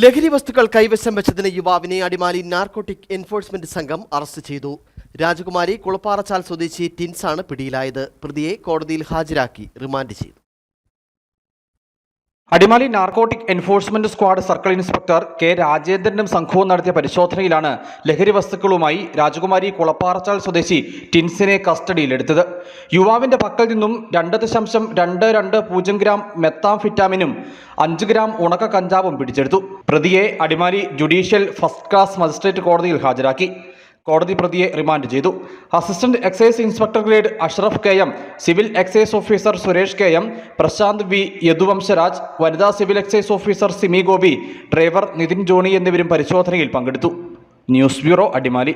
ലഹരി വസ്തുക്കൾ കൈവശം വെച്ചതിന് യുവാവിനെ അടിമാലി നാർക്കോട്ടിക് എൻഫോഴ്സ്മെന്റ് സംഘം അറസ്റ്റ് ചെയ്തു. രാജകുമാരി കുളപ്പാറച്ചാൽ സ്വദേശി ടിൻസാണ് പിടിയിലായത്. പ്രതിയെ കോടതിയിൽ ഹാജരാക്കി റിമാൻഡ് ചെയ്തു. Adimali narcotic enforcement squad circle inspector K രാജേന്ദ്രനും സംഘവും നടത്തിയ പരിശോധനയിലാണ് ലഹരി വസ്തുക്കളുമായി രാജകുമാരി കുളപ്പാറച്ചാൽ സ്വദേശി ടിൻസിനെ കസ്റ്റഡിയിലെടുത്തത്. യുവാവിന്റെ പക്കൽ നിന്നും രണ്ട് ദശാംശം രണ്ട് രണ്ട് പൂജ്യം ഗ്രാം മെത്താംഫിറ്റാമിനും അഞ്ച് ഗ്രാം ഉണക്ക കഞ്ചാവും പിടിച്ചെടുത്തു. പ്രതിയെ Adimali judicial first class magistrate കോടതിയിൽ ഹാജരാക്കി. കോടതി പ്രതിയെ റിമാൻഡ് ചെയ്തു. Assistant excise inspector grade Ashraf K M civil excise officer Suresh K M Prashanth V Yaduvamsaraj വനിതാ civil excise officer Simi Gopi driver Nithin Johny എന്നിവരും പരിശോധനയിൽ പങ്കെടുത്തു. News bureau Adimali.